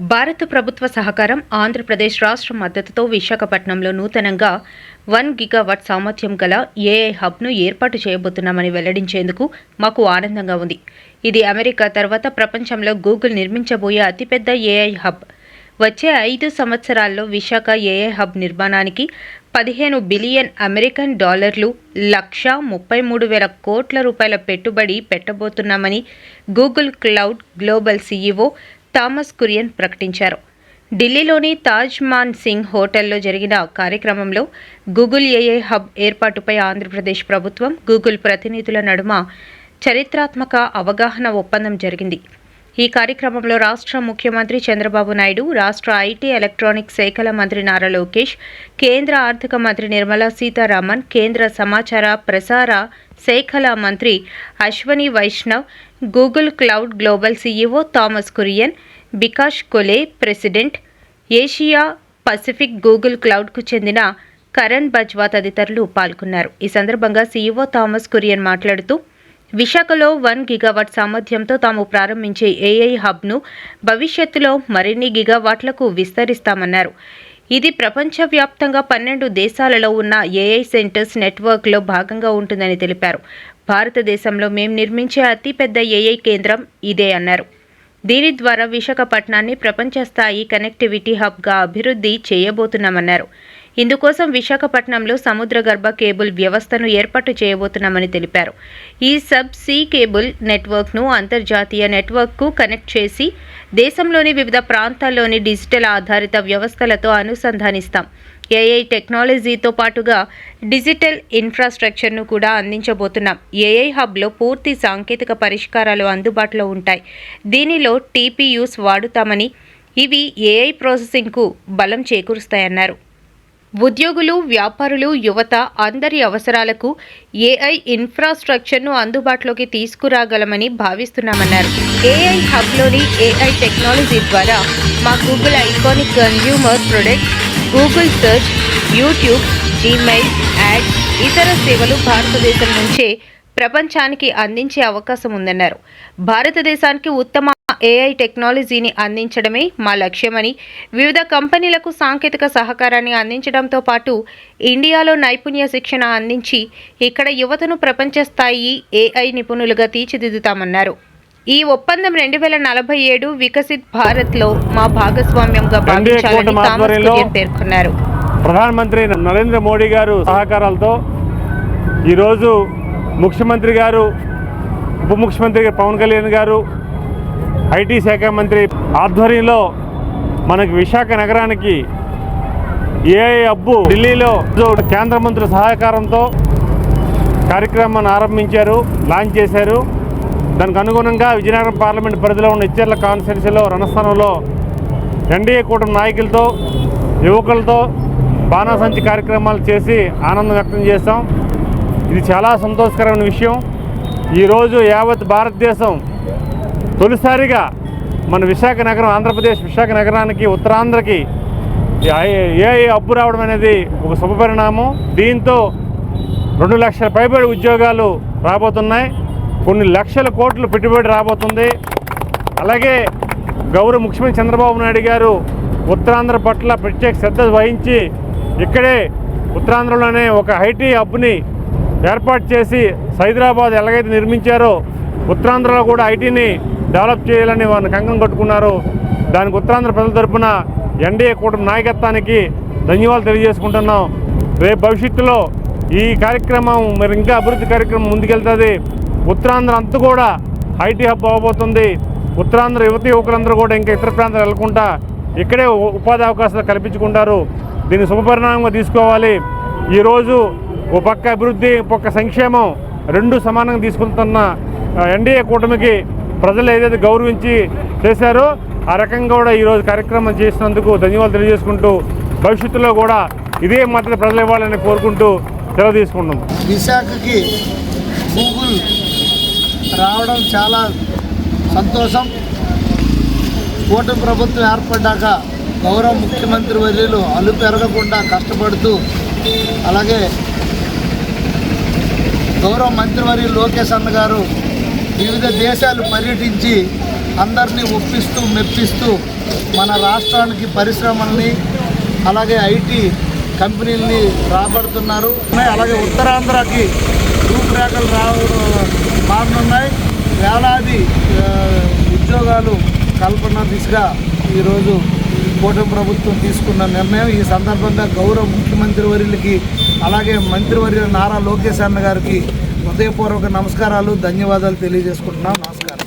భారత ప్రభుత్వ సహకారం ఆంధ్రప్రదేశ్ రాష్ట్ర మద్దతుతో విశాఖపట్నంలో నూతనంగా వన్ గిగావాట్ సామర్థ్యం గల ఏఐ హబ్ను ఏర్పాటు చేయబోతున్నామని వెల్లడించేందుకు మాకు ఆనందంగా ఉంది. ఇది అమెరికా తర్వాత ప్రపంచంలో గూగుల్ నిర్మించబోయే అతిపెద్ద ఏఐ హబ్. వచ్చే ఐదు సంవత్సరాల్లో విశాఖ ఏఐ హబ్ నిర్మాణానికి పదిహేను బిలియన్ అమెరికన్ డాలర్లు లక్ష ముప్పై మూడు వేల కోట్ల రూపాయల పెట్టుబడి పెట్టబోతున్నామని Google cloud global CEO Thomas Kurian ప్రకటించారు. ఢిల్లీలోని తాజ్ మాన్ సింగ్ హోటల్లో జరిగిన కార్యక్రమంలో గూగుల్ ఏఐ హబ్ ఏర్పాటుపై ఆంధ్రప్రదేశ్ ప్రభుత్వం గూగుల్ ప్రతినిధుల నడుమ చరిత్రాత్మక అవగాహన ఒప్పందం జరిగింది. ఈ కార్యక్రమంలో రాష్ట్ర ముఖ్యమంత్రి చంద్రబాబు నాయుడు రాష్ట్ర ఐటీ ఎలక్ట్రానిక్ శాఖల మంత్రి నారా లోకేష్ కేంద్ర ఆర్థిక మంత్రి నిర్మలా సీతారామన్ కేంద్ర సమాచార ప్రసార శాఖల మంత్రి Ashwini Vaishnaw Google cloud global CEO Thomas Kurian Bikash Koley president Asia Pacific Google క్లౌడ్కు చెందిన కరణ్ బజ్వా తదితరులు పాల్గొన్నారు. ఈ సందర్భంగా సీఈఓ థామస్ కురియన్ మాట్లాడుతూ విశాఖలో వన్ గిగావాట్ సామర్థ్యంతో తాము ప్రారంభించే ఏఐ హబ్ను భవిష్యత్తులో మరిన్ని గిగావాట్లకు విస్తరిస్తామన్నారు. ఇది ప్రపంచవ్యాప్తంగా పన్నెండు దేశాలలో ఉన్న ఏఐ సెంటర్స్ నెట్వర్క్లో భాగంగా ఉంటుందని తెలిపారు. భారతదేశంలో మేం నిర్మించే అతిపెద్ద ఏఐ కేంద్రం ఇదే అన్నారు. దీని ద్వారా విశాఖపట్నాన్ని ప్రపంచ స్థాయి కనెక్టివిటీ హబ్గా అభివృద్ధి చేయబోతున్నామన్నారు. ఇందుకోసం విశాఖపట్నంలో సముద్ర గర్భ కేబుల్ వ్యవస్థను ఏర్పాటు చేయబోతున్నామని తెలిపారు. ఈ సబ్ సీ కేబుల్ నెట్వర్క్ను అంతర్జాతీయ నెట్వర్క్కు కనెక్ట్ చేసి దేశంలోని వివిధ ప్రాంతాల్లోని డిజిటల్ ఆధారిత వ్యవస్థలతో అనుసంధానిస్తాం. ఏఐ టెక్నాలజీతో పాటుగా డిజిటల్ ఇన్ఫ్రాస్ట్రక్చర్ను కూడా అందించబోతున్నాం. ఏఐ హబ్లో పూర్తి సాంకేతిక పరిష్కారాలు అందుబాటులో ఉంటాయి. దీనిలో టీపీయూస్ వాడుతామని ఇవి ఏఐ ప్రాసెసింగ్కు బలం చేకూరుస్తాయన్నారు. ఉద్యోగులు వ్యాపారులు యువత అందరి అవసరాలకు ఏఐ ఇన్ఫ్రాస్ట్రక్చర్ను అందుబాటులోకి తీసుకురాగలమని భావిస్తున్నామన్నారు. ఏఐ హబ్లోని ఏఐ టెక్నాలజీ ద్వారా మా Google iconic consumer products Google search YouTube Gmail ad ఇతర సేవలు భారతదేశం నుంచే ప్రపంచానికి అందించే అవకాశం ఉందన్నారు. భారతదేశానికి ఉత్తమ ఏఐ టెక్నాలజీని అందించడమే మా లక్ష్యమని వివిధ కంపెనీలకు సాంకేతిక సహకారాన్ని అందించడంతో పాటు ఇండియాలో నైపుణ్య శిక్షణ అందించి ఇక్కడ యువతను ప్రపంచ స్థాయి ఏఐ నిపుణులుగా తీర్చిదిద్దుతామన్నారు. ఈ ఒప్పందం రెండు వేల నలభై ఏడు వికసిత్ భారత్లో మా భాగస్వామ్యంగా భావించాలని పేర్కొన్నారు. ప్రధానమంత్రి నరేంద్ర మోడీ గారు సహకారాలతో ఈరోజు ముఖ్యమంత్రి గారు ఉప ముఖ్యమంత్రి పవన్ కళ్యాణ్ గారు ఐటీ శాఖ మంత్రి ఆధ్వర్యంలో మనకి విశాఖ నగరానికి ఏఐ అబ్బు ఢిల్లీలో కేంద్ర మంత్రి సహకారంతో కార్యక్రమాన్ని ఆరంభించారు లాంచ్ చేశారు. దానికి అనుగుణంగా విజయనగరం పార్లమెంట్ పరిధిలో ఉన్న ఇచ్చర్ల కాన్స్టిట్యున్సీలో రణస్థానంలో ఎన్డీఏ కూటమి నాయకులతో యువకులతో బాణాసంచి కార్యక్రమాలు చేసి ఆనందం వ్యక్తం చేస్తాం ఇది చాలా సంతోషకరమైన విషయం. ఈరోజు యావత్ భారతదేశం తొలిసారిగా మన విశాఖ నగరం ఆంధ్రప్రదేశ్ విశాఖ నగరానికి ఉత్తరాంధ్రకి ఏ అప్పు రావడం అనేది ఒక శుభపరిణామం దీంతో రెండు లక్షల పైబడి ఉద్యోగాలు రాబోతున్నాయి. కొన్ని లక్షల కోట్లు పెట్టుబడి రాబోతుంది. అలాగే గౌరవ ముఖ్యమంత్రి చంద్రబాబు నాయుడు గారు ఉత్తరాంధ్ర పట్ల ప్రత్యేక శ్రద్ధ వహించి ఇక్కడే ఉత్తరాంధ్రలోనే ఒక ఐటీ హబ్ని ఏర్పాటు చేసి హైదరాబాద్ ఎలాగైతే నిర్మించారో ఉత్తరాంధ్రలో కూడా ఐటీని డెవలప్ చేయాలని వారిని కంకణం కట్టుకున్నారు. దానికి ఉత్తరాంధ్ర ప్రజల తరపున ఎన్డీఏ కూటమి నాయకత్వానికి ధన్యవాదాలు తెలియజేసుకుంటున్నాం. రేపు భవిష్యత్తులో ఈ కార్యక్రమం మరి ఇంకా అభివృద్ధి కార్యక్రమం ముందుకెళ్తుంది. ఉత్తరాంధ్ర అంతా కూడా ఐటీ హబ్ అవ్వబోతుంది. ఉత్తరాంధ్ర యువతి యువకులందరూ కూడా ఇంకా ఇతర ప్రాంతాలు వెళ్ళకుండా ఇక్కడే ఉపాధి అవకాశాలు కల్పించుకుంటారు. దీన్ని శుభపరిణామంగా తీసుకోవాలి. ఈరోజు ఓ పక్క అభివృద్ధి ఒక పక్క సంక్షేమం రెండు సమానంగా తీసుకుంటున్న ఎన్డీఏ కూటమికి ప్రజలు ఏదైతే గౌరవించి చేశారో ఆ రకంగా కూడా ఈరోజు కార్యక్రమం చేసినందుకు ధన్యవాదాలు తెలియజేసుకుంటూ భవిష్యత్తులో కూడా ఇదే మద్దతు ప్రజలు ఇవ్వాలని కోరుకుంటూ సెలవు తీసుకుంటున్నాం. విశాఖకి గూగుల్ రావడం చాలా సంతోషం. కూటమి ప్రభుత్వం ఏర్పడ్డాక గౌరవ ముఖ్యమంత్రి వర్యులు అల్లు పెరగకుండా కష్టపడుతూ అలాగే గౌరవ మంత్రివర్యులు లోకేష్ అన్న గారు వివిధ దేశాలు పర్యటించి అందరినీ ఒప్పిస్తూ మెప్పిస్తూ మన రాష్ట్రానికి పరిశ్రమల్ని అలాగే ఐటీ కంపెనీల్ని రాబడుతున్నారు. అలాగే ఉత్తరాంధ్రకి రూపురేఖలు రా మారనున్నాయి వేలాది ఉద్యోగాలు కల్పన దిశగా ఈరోజు కూటమి ప్రభుత్వం తీసుకున్న నిర్ణయం. ఈ సందర్భంగా గౌరవ ముఖ్యమంత్రి వర్యులకి అలాగే మంత్రివర్యుల నారా లోకేష్ అన్న గారికి హృదయపూర్వక నమస్కారాలు ధన్యవాదాలు తెలియజేసుకుంటున్నాం. నమస్కారం.